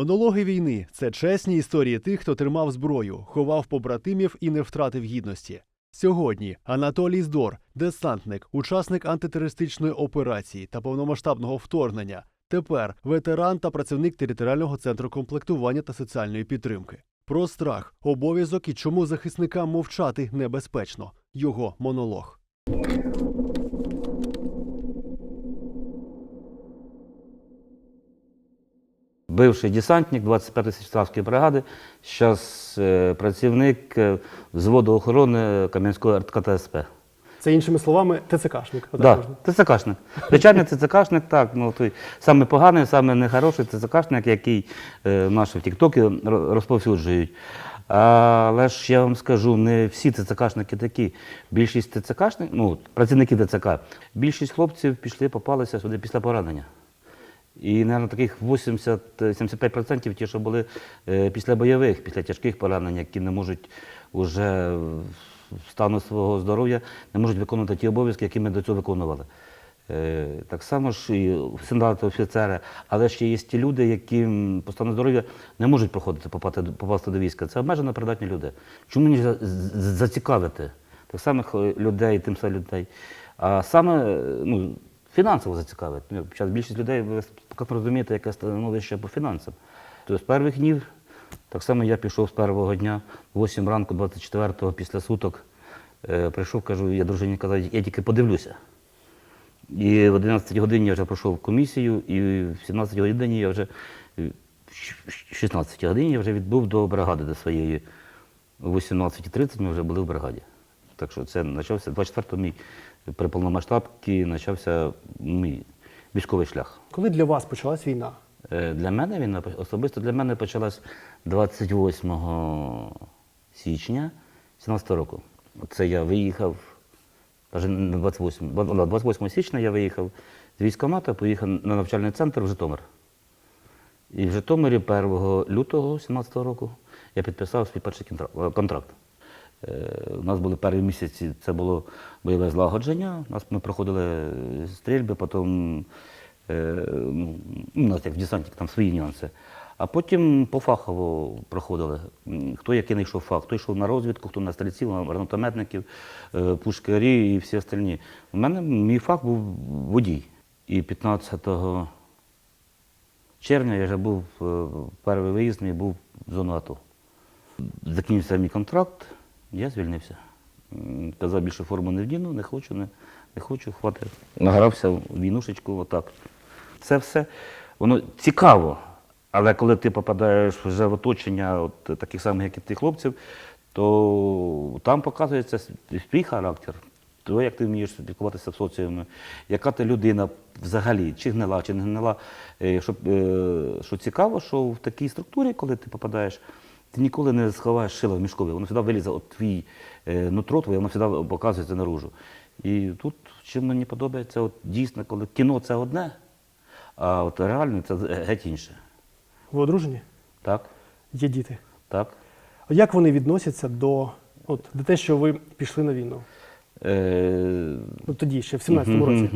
Монологи війни це чесні історії тих, хто тримав зброю, ховав побратимів і не втратив гідності. Сьогодні Анатолій Здор, десантник, учасник антитерористичної операції та повномасштабного вторгнення. Тепер ветеран та працівник територіального центру комплектування та соціальної підтримки. Про страх, обов'язок і чому захисникам мовчати небезпечно. Його монолог. Бивший десантник 25-ї Січеславської бригади, зараз працівник е, взводу охорони Кам'янського РТКТСП. Це іншими словами ТЦКшник. Да. ТЦКшник. Звичайний ТЦКшник, так. Ну, той самий поганий, самий нехороший ТЦКшник, який е, наші в Тіктокі розповсюджують. Але ж я вам скажу, не всі ТЦКшники такі. Більшість ТЦКшників, ну, працівники ТЦК, більшість хлопців пішли, попалися сюди після поранення. І, мабуть, таких 80-75% ті, що були е, після бойових, після тяжких поранень, які не можуть вже в стану свого здоров'я, не можуть виконувати ті обов'язки, які ми до цього виконували. Е, Так само ж і солдати, офіцери, але ще є ті люди, які по стану здоров'я не можуть проходити, попасти, до- попасти до війська. Це обмежено придатні люди. Чому з- зацікавити тих самих е, людей, тим самих людей? А саме ну, фінансово зацікавити. Ну, Зараз більшість людей, ви прекрасно розумієте, яке становище по фінансам. Тобто з перших днів, так само я пішов з першого дня, 8 ранку, 24-го, після суток, е, прийшов, кажу, я дружині казав, я тільки подивлюся. І в 11 годині я вже пройшов комісію, і в 17 годині я вже в 16 годині я вже відбув до бригади до своєї. О 18.30 ми вже були в бригаді. Так що це почався 24-го мій при повномасштабці почався мій військовий шлях. Коли для вас почалась війна? Е, Для мене він особисто для мене почалась 28 січня 17 року. Це я виїхав, навіть 28, 28 січня я виїхав з військкомата, поїхав на навчальний центр в Житомир. І в Житомирі 1 лютого 17 року я підписав свій перший е, контракт. Е, У нас були перші місяці, це було бойове злагодження. Нас ми проходили стрільби, потім е, ну, у нас як в десантник, там свої нюанси. А потім пофахово проходили. Хто який не йшов фах, хто йшов на розвідку, хто на стрільців, на гранатометників, е, пушкарі і всі остальні. У мене мій фах був водій. І 15 червня я вже був перший виїзд, мій був в зону АТО. Закінчився мій контракт, я звільнився. Казав, більше форму не вдіну, не хочу, не, не хочу, хватить. Награвся в війнушечку, отак. Це все, воно цікаво. Але коли ти попадаєш вже в оточення от, таких самих, як і ти хлопців, то там показується с- твій характер, то, як ти вмієш спілкуватися в соціумі, яка ти людина взагалі, чи гнила, чи не гнила. Е, Щоб, е, що цікаво, що в такій структурі, коли ти попадаєш, ти ніколи не сховаєш шило в мішкові, воно завжди вилізе от твій е, нутро твоє, воно завжди показується наружу. І тут, чим мені подобається, от дійсно, коли кіно це одне, а от реально це геть інше. Ви одружені? Так, Є діти. так. А Як вони відносяться до, от, до те, що ви пішли на війну? Е, Ну тоді, ще в 17-му році.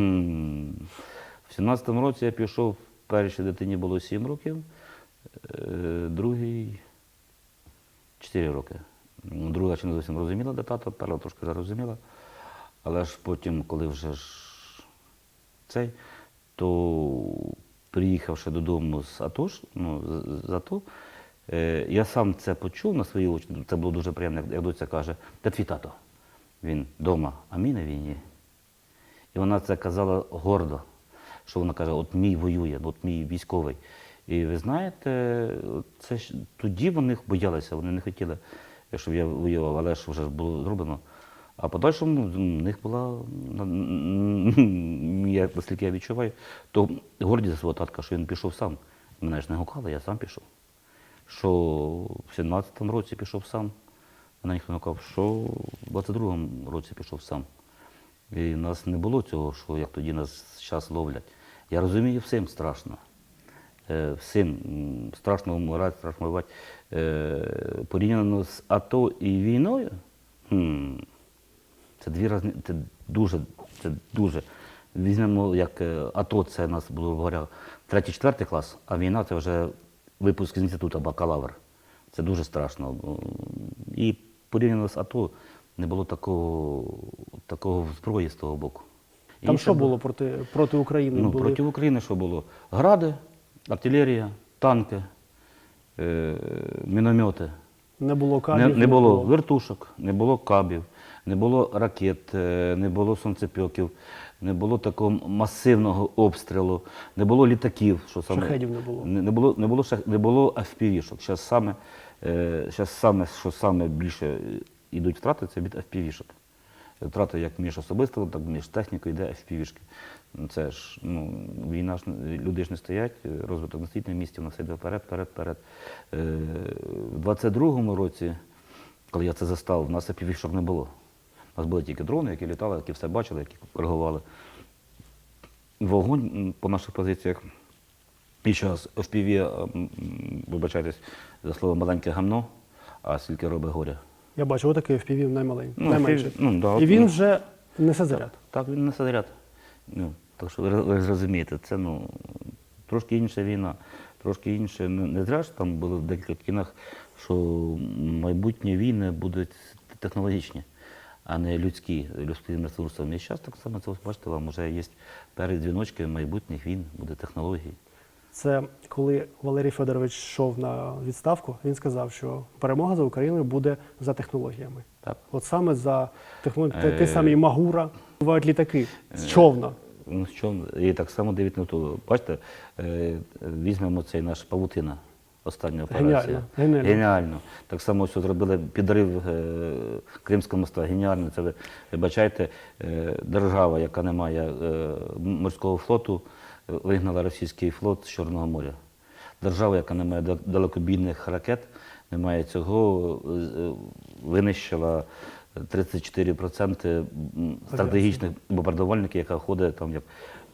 В 17-му році я пішов, першій дитині було 7 років, е, другій 4 роки. Ну, Друга ще не зовсім розуміла, де тато, перша трошки зрозуміла. Але ж потім, коли вже ж цей, то приїхавши додому з АТО, ну, з- е, я сам це почув на свої очі, це було дуже приємно, як доця каже, де твій тато? Він вдома, а мій на війні. І вона це казала гордо, що вона каже, от мій воює, от мій військовий. І ви знаєте, це ж тоді вони боялися, вони не хотіли, щоб я воював, але ж вже було зроблено. А подальшому в них була, я, наскільки я відчуваю, то гордість за свого татка, що він пішов сам. Мене ж не гукали, я сам пішов. Що в 17-му році пішов сам, мене ніхто не гукав, що в 22-му році пішов сам. І в нас не було цього, що як тоді нас зараз ловлять. Я розумію, всім страшно. Е, Всім страшно вмирати, страшно воювати. Е, Порівняно з АТО і війною, хм, це дві різні, це дуже, це дуже. Візьмемо, як е, АТО, це у нас було говоря, третій, четвертий клас, а війна це вже випуск з інституту бакалавр. Це дуже страшно. І порівняно з АТО не було такого, такого зброї з того боку. Там І що було проти, проти України? Ну, Були... проти України що було? Гради, артилерія, танки, е, міномети. Не було кабів, не було вертушок, не було кабів, не було ракет, е, не було сонцепьоків, не було такого масивного обстрілу, не було літаків. Що саме, Шахедів не було. Не, не було, не було, шах- не було FPV-шок. Зараз саме, е, щас саме, що саме більше е, йдуть втрати, це від FPV-шок. Втрати як між особисто, так і між технікою йде FPV-шки. Ну, Це ж ну, війна ж люди ж не стоять, е, розвиток не стоїть на місці, воно все йде вперед, вперед, вперед. Е, в 22-му році, коли я це застав, у нас FPV-шок не було. У нас були тільки дрони, які літали, які все бачили, які коригували. Вогонь по наших позиціях. І зараз FPV, м, м, вибачайтесь за слово маленьке гамно, а скільки робить горя. Я бачу, отакий FPV наймаленький, Ну. FPV, ну, да, І він ну. вже несе заряд. Так, він несе заряд. Ну, так що ви, зрозумієте, це ну, трошки інша війна, трошки інше. Не, не зря ж там було в декількох кінах, що майбутні війни будуть технологічні, а не людські, людським ресурсом. І зараз так само це бачите, вам вже є перед дзвіночки майбутніх війн, буде технології. Це коли Валерій Федорович йшов на відставку, він сказав, що перемога за Україною буде за технологіями. Так. От саме за технологіями, Е, ті самі Магура, бувають літаки з човна. Ну, що, і так само дивіться на то. Бачите, е, візьмемо цей наш павутина. Остання операція. Геніально, геніально. Геніально. Так само, що зробили підрив е, Кримського моста. Геніально. Це ви вибачайте, е, держава, яка не має е, морського флоту, вигнала російський флот з Чорного моря. Держава, яка не має далекобійних ракет, не має цього, е, винищила 34% стратегічних бомбардувальників, яка ходить там як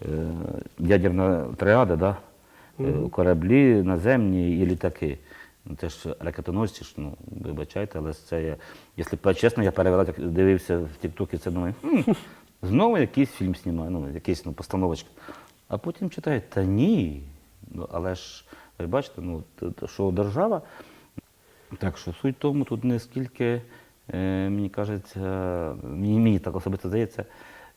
е, ядерна триада, да? Е, кораблі наземні і літаки. Ну, Це ж ракетоносці, ж, ну, вибачайте, але це я, якщо чесно, я перший як дивився в Тіктокі, це думаю, «Хм, знову якийсь фільм знімає, ну, якийсь ну, постановочка. А потім читаю, та ні. Ну, але ж, ви бачите, ну, що держава, так що суть тому тут не скільки, мені кажеться, мені, мені так особисто здається,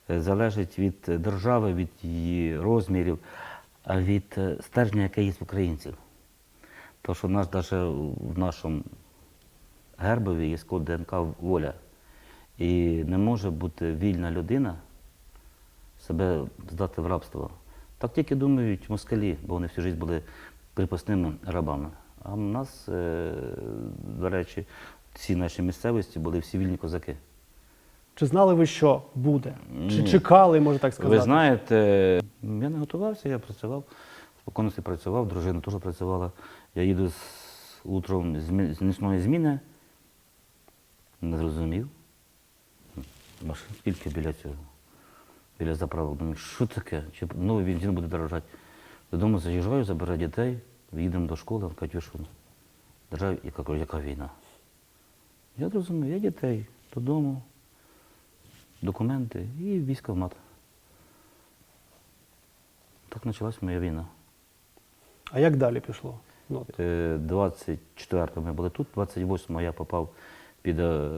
е, залежить від держави, від її розмірів, від е, стержня, яке є в українців. То, що в нас навіть в нашому гербові є код ДНК воля. І не може бути вільна людина себе здати в рабство. Так тільки думають москалі, бо вони всю життя були кріпосними рабами. А в нас, е, до речі, всі наші місцевості були всі вільні козаки. Чи знали ви, що буде? Чи Ні. чекали, можна так сказати? Ви знаєте, я не готувався, я працював, в виконності працював, дружина теж працювала. Я їду з утром з з нічної зміни, не зрозумів. Машин скільки біля цього, біля заправок. Думаю, що таке? Чи новий бензин буде дорожати? Додому заїжджаю, забираю дітей, їдемо до школи, Катюшу. Держава, яка, яка війна? Я зрозумів, я дітей додому, документи і військовмат. Так почалась моя війна. А як далі пішло? Ну, от. Е, 24-го ми були тут, 28-го я попав під е,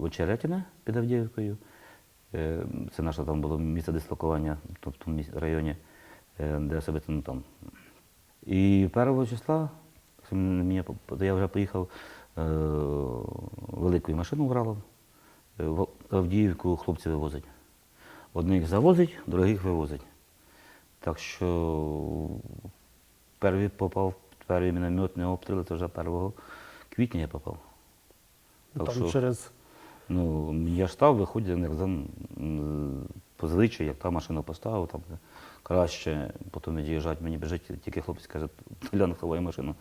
Очеретине, під Авдіївкою. Е, Це наше там було місце дислокування в тому районі, де особисто ну, там. І 1 числа я вже поїхав великою машину брало. е, В Авдіївку хлопці вивозять. Одних завозить, других вивозять. Так що перший попав, перший мінометний обстріл, це вже 1 квітня я попав. Так там що, через ну, я ж став, виходить, як за, по звичаю, як та машина поставив, там краще, потім від'їжджать, мені біжить, тільки хлопець каже, Толян, ховай машину.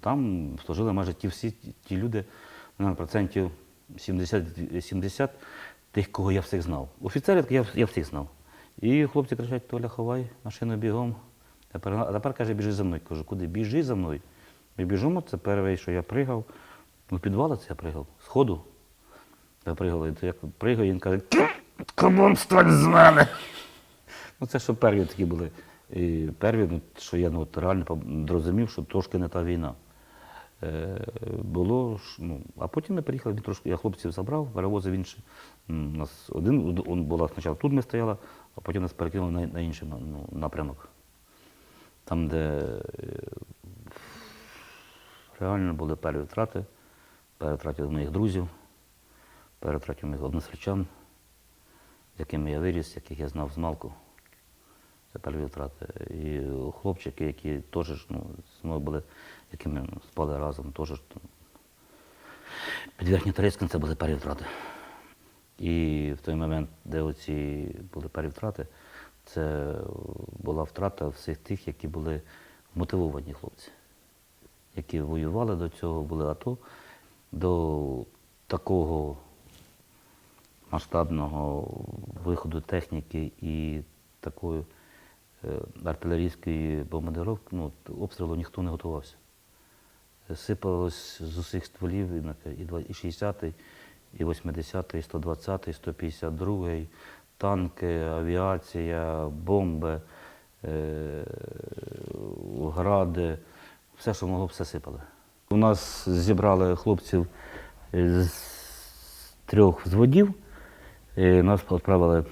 Там служили майже ті всі ті- люди, на процентів 70, 70 тих, кого я всіх знав. Офіцерів я, я всіх знав. І хлопці кричать, Толя, ховай машину бігом. Тепер, а тепер каже, біжи за мною. Кажу, куди? Біжи за мною. Ми біжимо, це перший, що я пригав. Ну, в це я пригав, з Я то як пригаю, він каже, кому стань з мене? Ну, це що перві такі були І перше, ну, що я ну, от реально зрозумів, що трошки не та війна. Е, було, ну, а потім ми приїхали, він трошки, я хлопців забрав, перевозив інші. У нас один он була спочатку тут ми стояла, а потім нас перекинули на, на інший ну, напрямок. Там, де е, реально були перші втрати, перетратив моїх друзів, перетратив моїх односельчан, з якими я виріс, яких я знав з малку. Це перші втрати. І хлопчики, які теж ну, з мною були, якими ну, спали разом, теж там, під Верхнім Турецьким це були перші втрати. І в той момент, де оці були перші втрати, це була втрата всіх тих, які були мотивовані хлопці, які воювали до цього, були АТО, до такого масштабного виходу техніки і такої е, артилерійської бомбардировки, ну, обстрілу ніхто не готувався. Сипалось з усіх стволів і на- і два- і 60-й, і 80-й, і 120-й, і 152-й, танки, авіація, бомби, е, гради, все, що могло, все сипали. У нас зібрали хлопців з трьох взводів, і нас відправили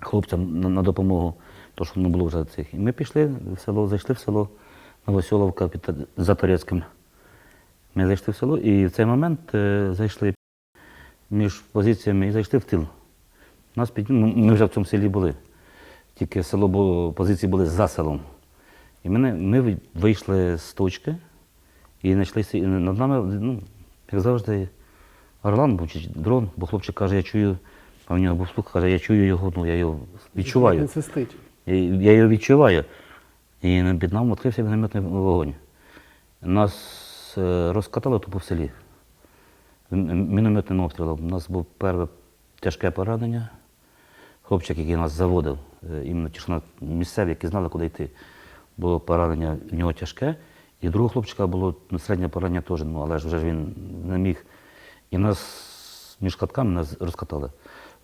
хлопцям на, на допомогу, то що не було вже цих. І ми пішли в село, зайшли в село Новоселовка під Та- за Торецьким. Ми зайшли в село і в цей момент е, зайшли між позиціями і зайшли в тил. Нас під... ну, ми вже в цьому селі були. Тільки село було, позиції були за селом. І мене, ми вийшли з точки і знайшли сі- над нами, ну, як завжди, орлан був чи дрон, бо хлопчик каже, я чую, а в нього був слух, каже, я чую його, ну я його відчуваю. Він свистить. Я, я його відчуваю. І під нами відкрився мінометний вогонь. Нас е, розкатали тупо в селі. Мінометним обстрілом. У нас був перше тяжке поранення. Хлопчик, який нас заводив, е, іменно ті, що на- місцеві, які знали, куди йти. Було поранення в нього тяжке. І другого хлопчика було ну, середнє поранення теж, ну, але ж вже ж він не міг. І нас між катками нас розкатали.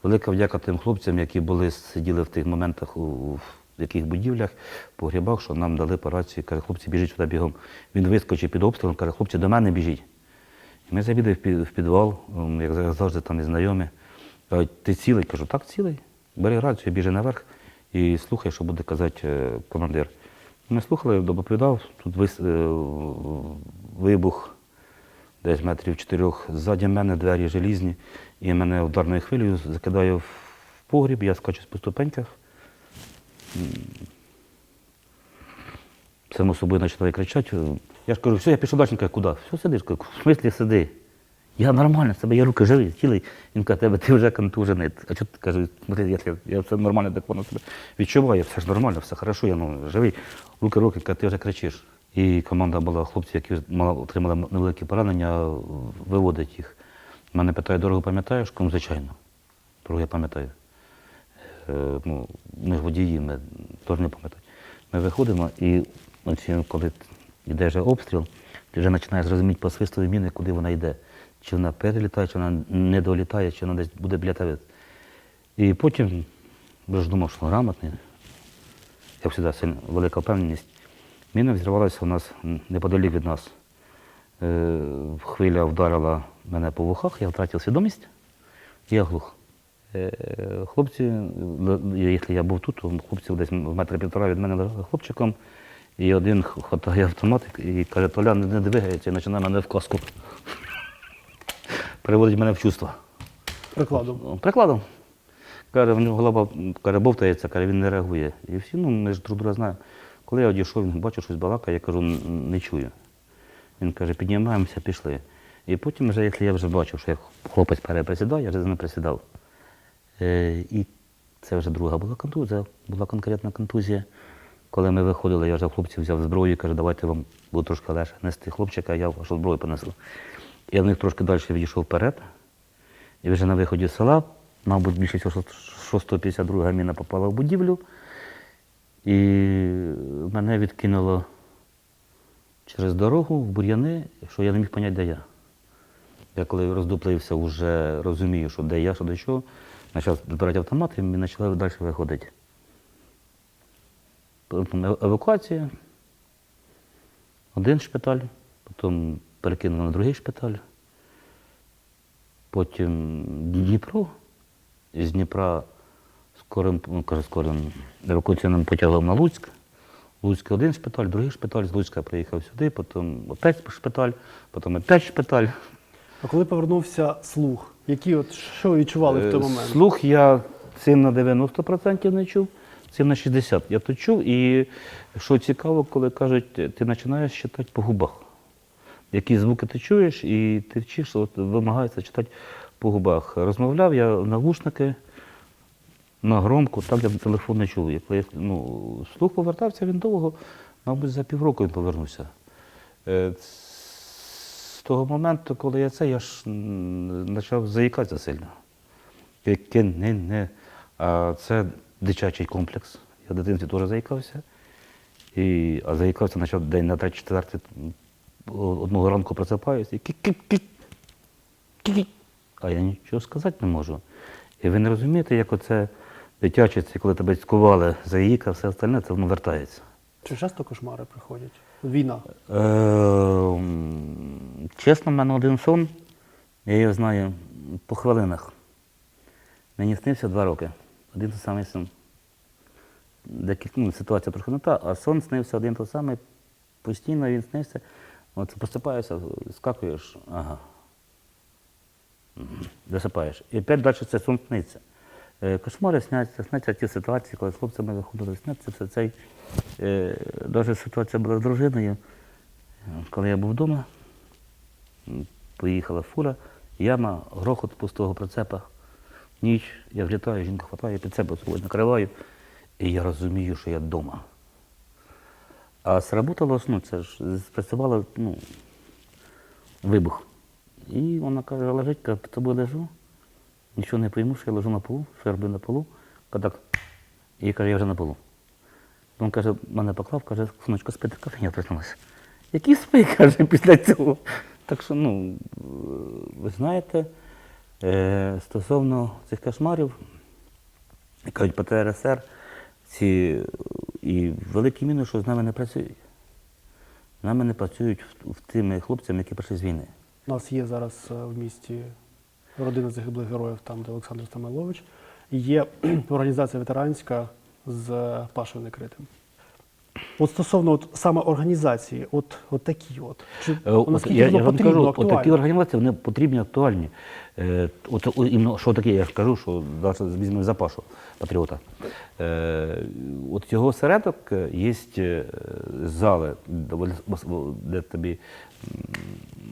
Велика вдяка тим хлопцям, які були, сиділи в тих моментах у, яких будівлях, по грібах, що нам дали по рації, каже, хлопці, біжіть сюди бігом. Він вискочив під обстрілом, каже, хлопці, до мене біжіть. І ми забігли в пі- в підвал, як завжди там і знайомі. Кажуть, ти цілий? Кажу, так, цілий. Бери рацію, біжи наверх і слухай, що буде казати е, командир. Ми слухали, доповідав, тут е, вибух десь метрів чотирьох ззаді мене, двері желізні, і мене ударною хвилею закидає в погріб, я скачу по ступеньках. Само собою починає кричати. Я ж кажу, все, я пішов далі, куди? Все сидиш, кажу, в смислі сиди. Я нормально, в тебе є руки живі, цілий. Він каже, тебе ти вже контужений. А чого ти смотри, я, я, все нормально воно себе відчуваю, все ж нормально, все хорошо, я ну, живий. Руки, руки, каже, ти вже кричиш. І команда була хлопців, які отримали невеликі поранення, виводить їх. Мене питає, дорогу пам'ятаєш? Кажу, звичайно. Дорогу я пам'ятаю. Е, ну, ми ж водії, ми теж не пам'ятаємо. Ми виходимо і коли йде вже обстріл, ти вже починаєш розуміти по свистові міни, куди вона йде. Чи вона перелітає, чи вона не долітає, чи вона десь буде біля тебе. І потім я ж думав, що грамотний, як завжди, велика впевненість. Міна взірвалася у нас неподалік від нас. Е, хвиля вдарила мене по вухах, я втратив свідомість, я глух. Е, Хлопці, л- якщо я був тут, то хлопців десь в метрі півтора від мене лежали хлопчиком, і один хватає автомат і каже, Толя, не, двигається, і починає мене в каску. Переводить мене в чувство. Прикладом. Прикладом. Каже, в нього голова каже, бовтається, каже, він не реагує. І всі, ну ми ж друг друга знаємо. Коли я одійшов, він бачив щось балакає, я кажу, не чую. Він каже, піднімаємося, пішли. І потім, вже, якщо я вже бачив, що як хлопець переприсідає, я вже за ним присідав. Е, і це вже друга була контузія, була конкретна контузія. Коли ми виходили, я вже хлопців взяв зброю і каже, давайте вам буду трошки легше нести хлопчика, я вашу зброю понесу. Я в них трошки далі відійшов вперед. І вже на виході з села, мабуть, більше всього, що 652 міна попала в будівлю. І мене відкинуло через дорогу в бур'яни, що я не міг зрозуміти, де я. Я коли роздуплився, вже розумію, що де я, що до чого, почав збирати автомат і ми почали далі виходити. потім евакуація, один шпиталь, потім перекинули на другий шпиталь, потім Дніпро, з Дніпра скорим, ну, скорим евакуаційним потягом на Луцьк. Луцьк один шпиталь, другий шпиталь, з Луцька приїхав сюди, потім опять шпиталь, потім опять шпиталь. А коли повернувся слух, які от що відчували в той Е, момент? Слух я цим на 90% не чув, цим на 60%. Я то чув, і що цікаво, коли кажуть, ти починаєш читати по губах. Які звуки ти чуєш, і ти вчиш, от вимагається читати по губах. Розмовляв я навушники на громку, так я телефон не чув. Я, ну, слух повертався він довго, мабуть, за півроку він повернувся. Е, З того моменту, коли я це, я ж почав заїкатися сильно. А це дитячий комплекс. Я в дитинстві теж заїкався. І, а заїкався почав день на третій, четвертий. о- Одного ранку просипаюся і кік-кік-кік. кік-кік. А я нічого сказати не можу. І ви не розумієте, як оце дитяче, це коли тебе цькували, заїка, все остальне, це воно вертається. Чи часто кошмари приходять? Війна. Е, чесно, в мене один сон, я його знаю по хвилинах. Мені снився два роки. Один той самий сон. Деякі, ну, ситуація трохи не та, а сон снився один той самий, постійно він снився. От просипаєшся, скакуєш, ага. Засипаєш. І опять далі це сон сниться. Е, Кошмари сняться, сняться ті ситуації, коли з хлопцями виходили, сняться все цей. Е, Навіть ситуація була з дружиною. Коли я був вдома, поїхала фура, яма, грохот пустого прицепа, ніч, я влітаю, жінка хватає, себе свого накриваю, і я розумію, що я вдома. А сработало, ну, це ж спрацювало, ну, вибух. І вона каже, лежить, під тобою лежу, нічого не пойму, що я лежу на полу, що я роблю на полу. Так, і каже, я вже на полу. Він каже, мене поклав, каже, сонечко, спити, каже, я проснулася. Який спи, каже, після цього. Так що, ну, ви знаєте, е, стосовно цих кошмарів, кажуть, ПТРСР, ці е, і великий мінус, що з нами не працюють. З нами не працюють в, в тими хлопцями, які прийшли з війни. У нас є зараз е, в місті родина загиблих героїв, там, де Олександр Стамилович. Є організація ветеранська з Пашою Некритим. От стосовно от, саме організації, от, от такі от. Чи Е, от наскільки я, воно я вам потрібно, кажу, актуально? от такі організації вони потрібні, актуальні. Е, от, о, іменно, що таке, я ж кажу, що зараз візьмемо Запашу, патріота. Е, от його осередок е, є е, зали, де, тобі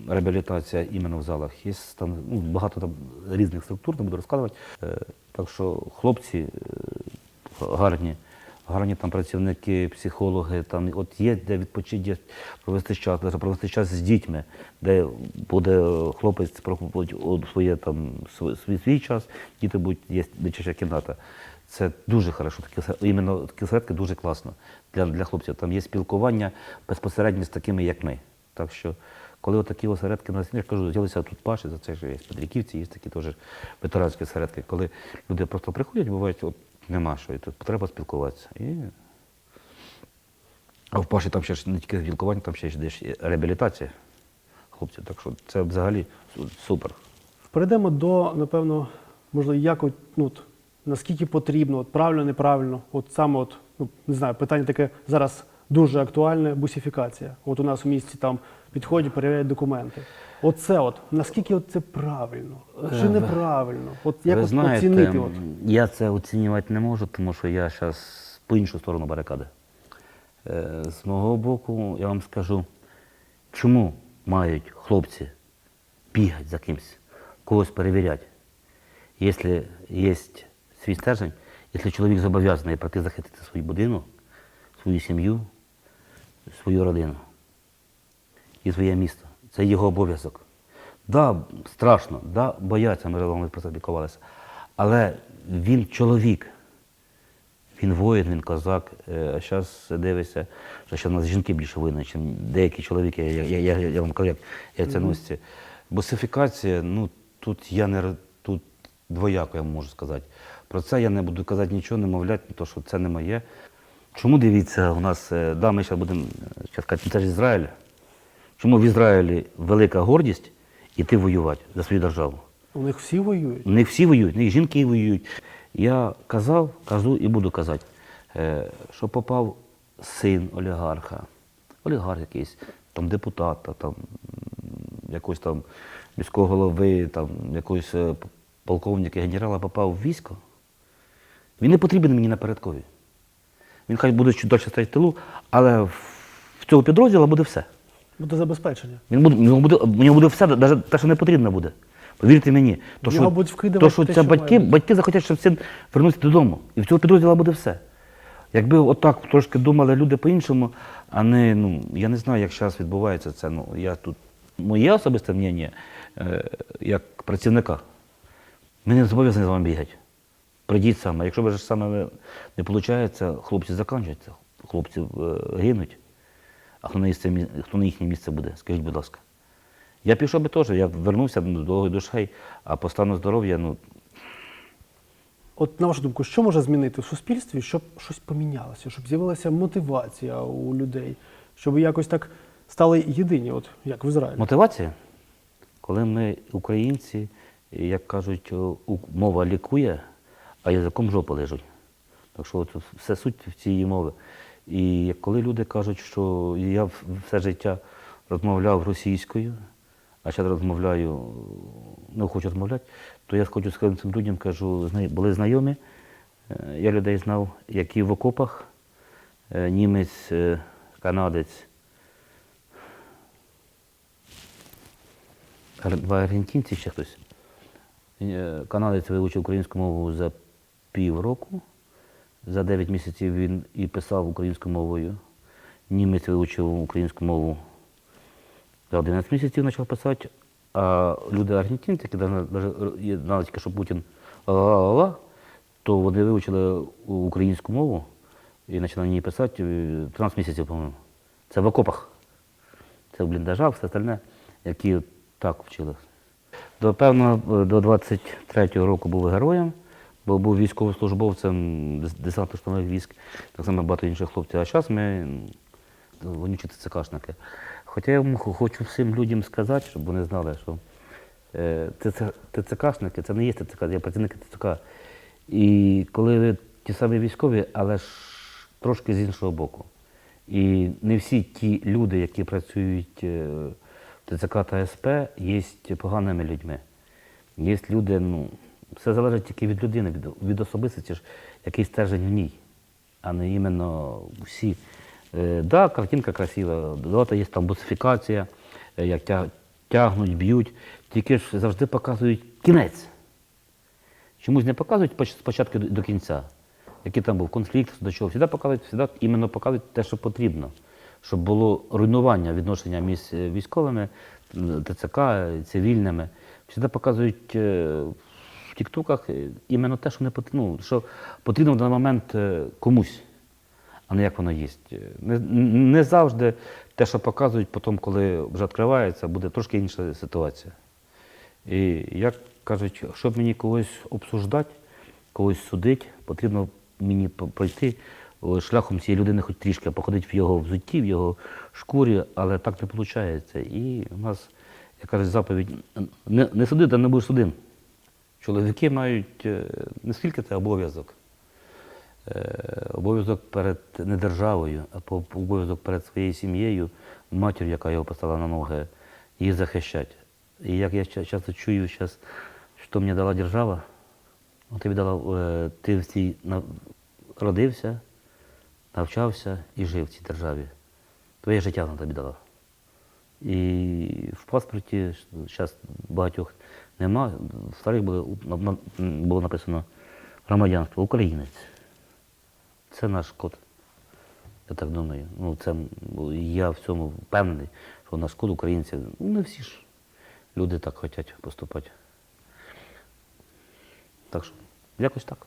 реабілітація іменно в залах. Є там ну, багато там різних структур, не буду розказувати. Е, так що хлопці е, гарні. Гарні там працівники, психологи, там от є де відпочити, провести час, навіть провести час з дітьми, де буде хлопець проходить своє там свій, свій час, діти будуть є дитяча кімната. Це дуже хорошо. Такі іменно такі осередки дуже класно для, для хлопців. Там є спілкування безпосередньо з такими, як ми. Так що, коли отакі осередки на я кажу, з'явилися тут Паші, за це ж є Петриківці, є такі теж ветеранські осередки. Коли люди просто приходять, бувають, от нема що, і тут треба спілкуватися. І... А в Паші там ще ж не тільки спілкування, там ще ж десь реабілітація хлопців. Так що це взагалі супер. Перейдемо до, напевно, можливо, як от, ну, от, наскільки потрібно, от, правильно, неправильно, от саме, от, ну, не знаю, питання таке зараз дуже актуальне бусифікація. От у нас в місті там підходять, перевіряють документи. Оце от, наскільки от це правильно чи Е, неправильно? От як Ви знаєте, оцінити? От? я це оцінювати не можу, тому що я зараз по іншу сторону барикади. Е, З мого боку, я вам скажу, чому мають хлопці бігати за кимось, когось перевіряти, якщо є свій стержень, якщо чоловік зобов'язаний прийти захистити свою будинок, свою сім'ю, свою родину і своє місто. Це його обов'язок. Да, страшно, да, бояться, ми вами про це спілкувалися. Але він чоловік, він воїн, він козак. Е, А зараз дивишся, що ще в нас жінки більше воїни, ніж деякі чоловіки, я, я, я, я вам кажу, як, як це носиться. Босифікація, ну тут я не тут двояко я можу сказати. Про це я не буду казати нічого, не мовляти, тому що це не моє. Чому дивіться, у нас, е, да, ми зараз будемо е, щас це ж Ізраїль. Чому в Ізраїлі велика гордість іти воювати за свою державу? У них всі воюють. У них всі воюють, у них жінки воюють. Я казав, кажу і буду казати, е, що попав син олігарха, олігарх якийсь, там депутата, там якогось там міського голови, там якогось полковника, генерала попав в військо. Він не потрібен мені на передкові. Він хай буде чуть далі стояти в тилу, але в цього підрозділу буде все. Буде забезпечення. Він буде, в нього буде, в нього буде все, навіть те, що не потрібно буде. Повірте мені. То, будуть вкидувати то, що те, це що батьки, має бути. батьки захотять, щоб син вернувся додому. І в цього підрозділу буде все. Якби отак трошки думали люди по-іншому, а не, ну, я не знаю, як зараз відбувається це. Ну, я тут, моє особисте мнення, е, як працівника, ми не зобов'язані з вами бігати. Прийдіть саме. Якщо ви ж саме не, виходить, хлопці закінчуються, хлопці е, гинуть. А хто на, місце, хто на їхнє місце буде? Скажіть, будь ласка. Я пішов би теж, я вернувся ну, з довгою душею, а по стану здоров'я, ну, От на вашу думку, що може змінити в суспільстві, щоб щось помінялося, щоб з'явилася мотивація у людей, щоб якось так стали єдині, от як в Ізраїлі? мотивація, коли ми, українці, як кажуть, мова лікує, а язиком жопа лежить. Так що от все суть в цій мови. І коли люди кажуть, що я все життя розмовляв російською, а зараз розмовляю, не хочу розмовляти, то я хочу сказати цим людям, кажу, були знайомі, е, я людей знав, які в окопах, е, німець, е, канадець, Два аргентинці ще хтось. Канадець вивчив українську мову за півроку. За 9 місяців він і писав українською мовою. Німець вивчив українську мову за 11 місяців почав писати. А люди аргентинці, навіть що Путін ла-ла-ла, то вони вивчили українську мову і почали ній писати е, 13 місяців, по-моєму. Це в окопах. Це в бліндажах, все остальне, які так вчили. До певного, до 23-го року був героєм, бо був військовослужбовцем дес- десантно-штурмових військ, так само багато інших хлопців. А зараз ми м, вонючі ТЦКшники. Хоча я хочу всім людям сказати, щоб вони знали, що е, ТЦКшники це не є ТЦК, я працівники ТЦК. І коли ви ті самі військові, але ж трошки з іншого боку. І не всі ті люди, які працюють е, в ТЦК та СП, є поганими людьми. Є люди, ну, все залежить тільки від людини, від, від особистості, який стержень в ній, а не іменно всі. Е, да, картинка красива, да, є там бусифікація, е, як тя- тягнуть, б'ють, тільки ж завжди показують кінець. Чомусь не показують спочатку до, кінця, який там був конфлікт, до чого. Всегда показують, всегда іменно показують те, що потрібно, щоб було руйнування відношення між е, військовими, ТЦК, цивільними. Всегда показують в тіктоках е, іменно те, що не потрібно, ну, що потрібно в даний момент е, комусь, а не як воно є. Не, не завжди те, що показують, потім, коли вже відкривається, буде трошки інша ситуація. І як кажуть, щоб мені когось обсуждати, когось судити, потрібно мені пройти шляхом цієї людини хоч трішки, походити в його взутті, в його шкурі, але так не виходить. І у нас, як кажуть, заповідь не, не суди, та не будеш судим. Чоловіки мають е, не скільки це обов'язок. Е, Обов'язок перед не державою, а обов'язок перед своєю сім'єю, матір'ю, яка його поставила на ноги, її захищати. І як я часто чую зараз, що мені дала держава, ну, тобі дала, е, ти в цій родився, навчався і жив в цій державі. Твоє життя вона тобі дала. І в паспорті зараз багатьох нема. В старих було, було написано громадянство, українець. Це наш код. Я так думаю. Ну, це, я в цьому впевнений, що наш код українців, ну не всі ж люди так хочуть поступати. Так що, якось так.